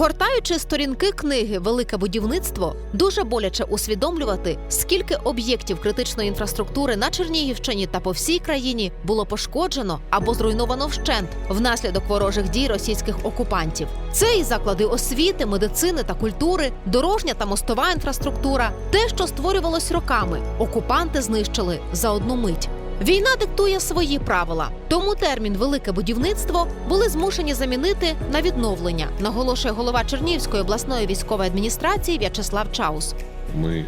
Гортаючи сторінки книги Велике будівництво, дуже боляче усвідомлювати, скільки об'єктів критичної інфраструктури на Чернігівщині та по всій країні було пошкоджено або зруйновано вщент внаслідок ворожих дій російських окупантів. Це і заклади освіти, медицини та культури, дорожня та мостова інфраструктура, те, що створювалось роками, окупанти знищили за одну мить. Війна диктує свої правила, тому термін велике будівництво були змушені замінити на відновлення, наголошує голова Чернігівської обласної військової адміністрації В'ячеслав Чаус. Ми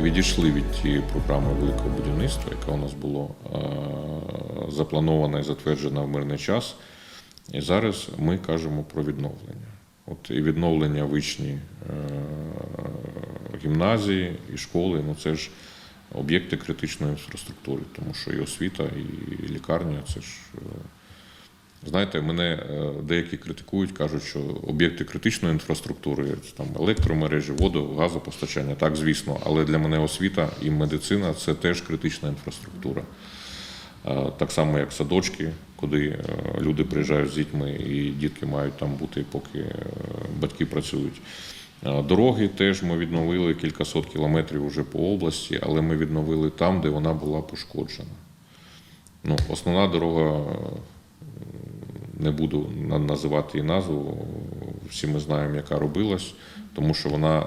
відійшли від тієї програми великого будівництва, яка у нас була е, запланована і затверджена в мирний час. І зараз ми кажемо про відновлення. От і відновлення вичні е, гімназії і школи ну це ж об'єкти критичної інфраструктури, тому що і освіта, і лікарня це ж. е, Знаєте, мене е, деякі критикують, кажуть, що об'єкти критичної інфраструктури, там електромережі, воду, газопостачання, так, звісно, але для мене освіта і медицина це теж критична інфраструктура. Е, Так само, як садочки, куди люди приїжджають з дітьми, і дітки мають там бути, поки батьки працюють. Дороги теж ми відновили кількасот кілометрів уже по області, але ми відновили там, де вона була пошкоджена. Ну, основна дорога не буду називати її назву. Всі ми знаємо, яка робилась, тому що вона е,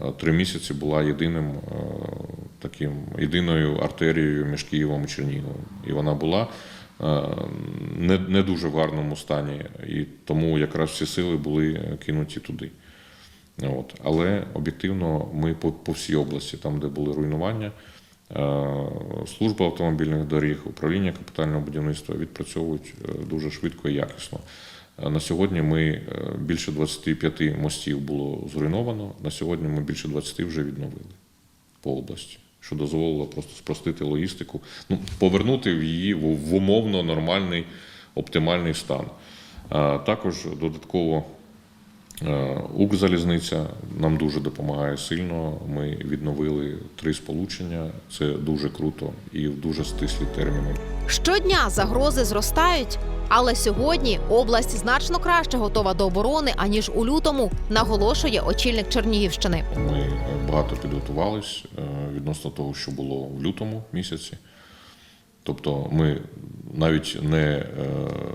е, три місяці була єдиним е, таким єдиною артерією між Києвом і Черніговом. І вона була не, не дуже в гарному стані, і тому якраз всі сили були кинуті туди. От. Але об'єктивно ми по, по всій області, там, де були руйнування, е, служба автомобільних доріг, управління капітального будівництва відпрацьовують е, дуже швидко і якісно. Е, На сьогодні ми більше 25 мостів було зруйновано. На сьогодні ми більше 20 вже відновили по області, що дозволило просто спростити логістику, ну, повернути в її в умовно нормальний оптимальний стан. Також додатково Укрзалізниця нам дуже допомагає сильно. Ми відновили три сполучення. Це дуже круто і в дуже стислі терміни. Щодня загрози зростають, але сьогодні область значно краще готова до оборони аніж у лютому, наголошує очільник Чернігівщини. Ми е, багато підготувались е, відносно того, що було в лютому місяці. Тобто, ми навіть не е,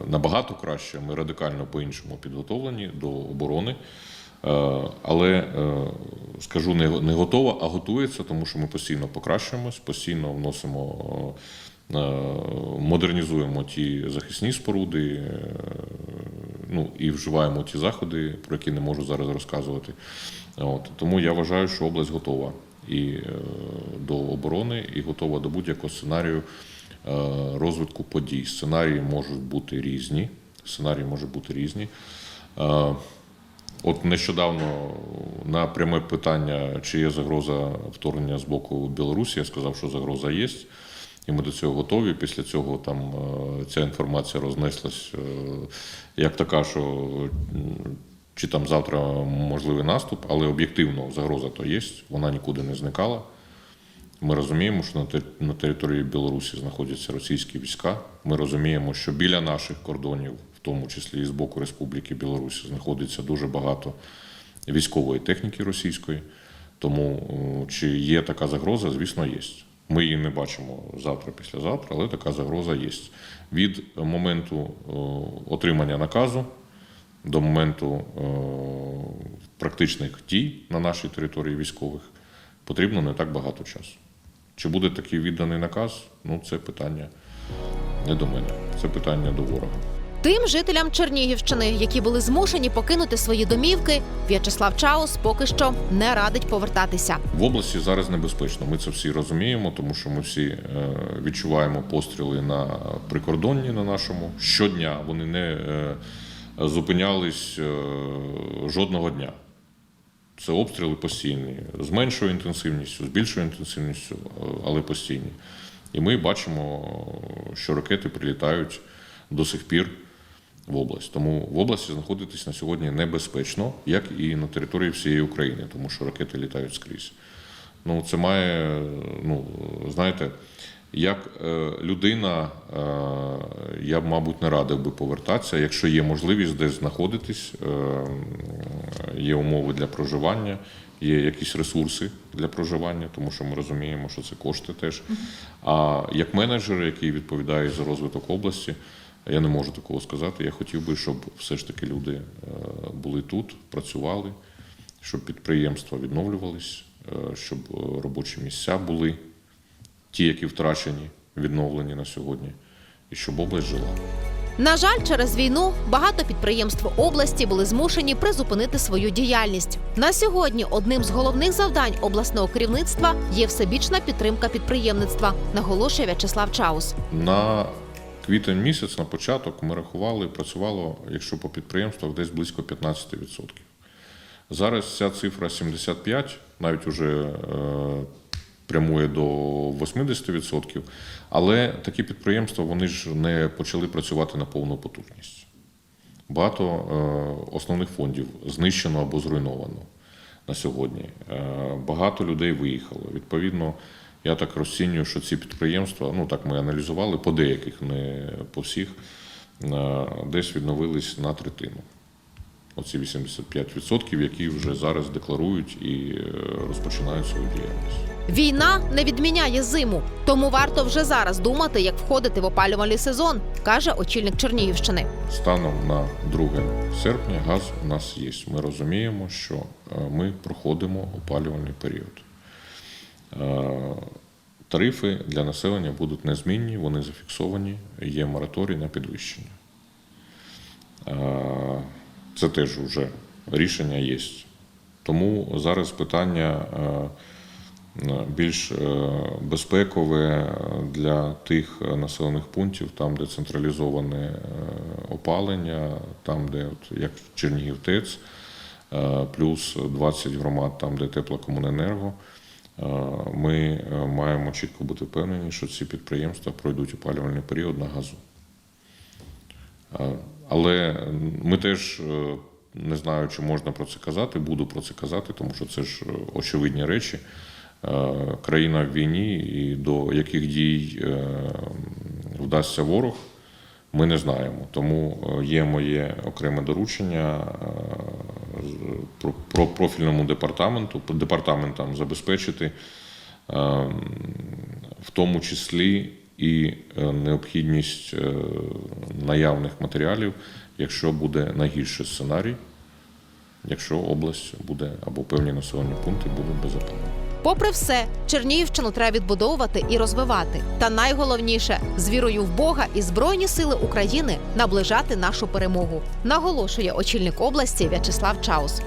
набагато краще, ми радикально по-іншому підготовлені до оборони. Е, Але е, скажу не, готова, а готується, тому що ми постійно покращуємось, постійно вносимо, модернізуємо ті захисні споруди, ну і вживаємо ті заходи, про які не можу зараз розказувати. От тому я вважаю, що область готова і до оборони, і готова до будь-якого сценарію розвитку подій. Сценарії можуть бути різні. Сценарії можуть бути різні. Е, От нещодавно на пряме питання, чи є загроза вторгнення з боку Білорусі, я сказав, що загроза є, і ми до цього готові. Після цього там е, ця інформація рознеслась е, як така, що чи там завтра можливий наступ, але об'єктивно загроза то є, вона нікуди не зникала. Ми розуміємо, що на те- території Білорусі знаходяться російські війська. Ми розуміємо, що біля наших кордонів, в тому числі і з боку Республіки Білорусь, знаходиться дуже багато військової техніки російської. Тому е, чи є така загроза, звісно, є. Ми її не бачимо завтра, післязавтра, але така загроза є. Від моменту е, отримання наказу до моменту е, практичних дій на нашій території військових потрібно не так багато часу. Чи буде такий відданий наказ? Ну, це питання не до мене, це питання до ворога. Тим жителям Чернігівщини, які були змушені покинути свої домівки, В'ячеслав Чаус поки що не радить повертатися. В області зараз небезпечно. Ми це всі розуміємо, тому що ми всі е, відчуваємо постріли на прикордонні на нашому щодня. Вони не е, зупинялись е, жодного дня. Це обстріли постійні, з меншою інтенсивністю, з більшою інтенсивністю, е, але постійні. І ми бачимо, що ракети прилітають до сих пір в область. Тому в області знаходитись на сьогодні небезпечно, як і на території всієї України, тому що ракети літають скрізь. Ну, це має, ну, знаєте, Як е, людина, е, я б, мабуть, не радив би повертатися. Якщо є можливість десь знаходитись, є умови для проживання, є якісь ресурси для проживання, тому що ми розуміємо, що це кошти теж. А як менеджер, який відповідає за розвиток області, я не можу такого сказати. Я хотів би, щоб все ж таки люди е, були тут, працювали, щоб підприємства відновлювались, е, щоб е, робочі місця були ті, які втрачені, відновлені на сьогодні, і щоб область жила. На жаль, через війну багато підприємств області були змушені призупинити свою діяльність. На сьогодні одним з головних завдань обласного керівництва є всебічна підтримка підприємництва, наголошує В'ячеслав Чаус. На квітень місяць, на початок, ми рахували, працювало, якщо по підприємствах, десь близько 15%. Зараз ця цифра 75, навіть уже е, прямує до 80%. Але такі підприємства вони ж не почали працювати на повну потужність. Багато е, основних фондів знищено або зруйновано на сьогодні. Е, багато людей виїхало. Відповідно, я так розцінюю, що ці підприємства, ну так ми аналізували, по деяких, не по всіх, е, десь відновились на третину. Оці 85%, які вже зараз декларують і розпочинають свою діяльність. Війна не відміняє зиму, тому варто вже зараз думати, як входити в опалювальний сезон, каже очільник Чернігівщини. Станом на 2 серпня газ у нас є. Ми розуміємо, що е, ми проходимо опалювальний період. Е, Тарифи для населення будуть незмінні, вони зафіксовані, є мораторій на підвищення. Е, Це теж вже рішення є. Тому зараз питання більш е, безпекове для тих населених пунктів, там, де централізоване е, опалення, там, де от, як Чернігів ТЕЦ, е, плюс 20 громад, там, де теплокомуненерго. Е, Ми е, маємо чітко бути впевнені, що ці підприємства пройдуть опалювальний період на газу. Е, Але ми теж е, не знаю, чи можна про це казати, буду про це казати, тому що це ж е, очевидні речі. Е, Країна в війні і до яких дій е, вдасться ворог, ми не знаємо. Тому е, є моє окреме доручення про- про профільному департаменту, департаментам забезпечити в тому числі і необхідність наявних матеріалів, якщо буде найгірший сценарій, якщо область буде або певні населені пункти будуть без опалення. Попри все, Чернігівщину треба відбудовувати і розвивати. Та найголовніше з вірою в Бога і Збройні сили України наближати нашу перемогу, наголошує очільник області В'ячеслав Чаус.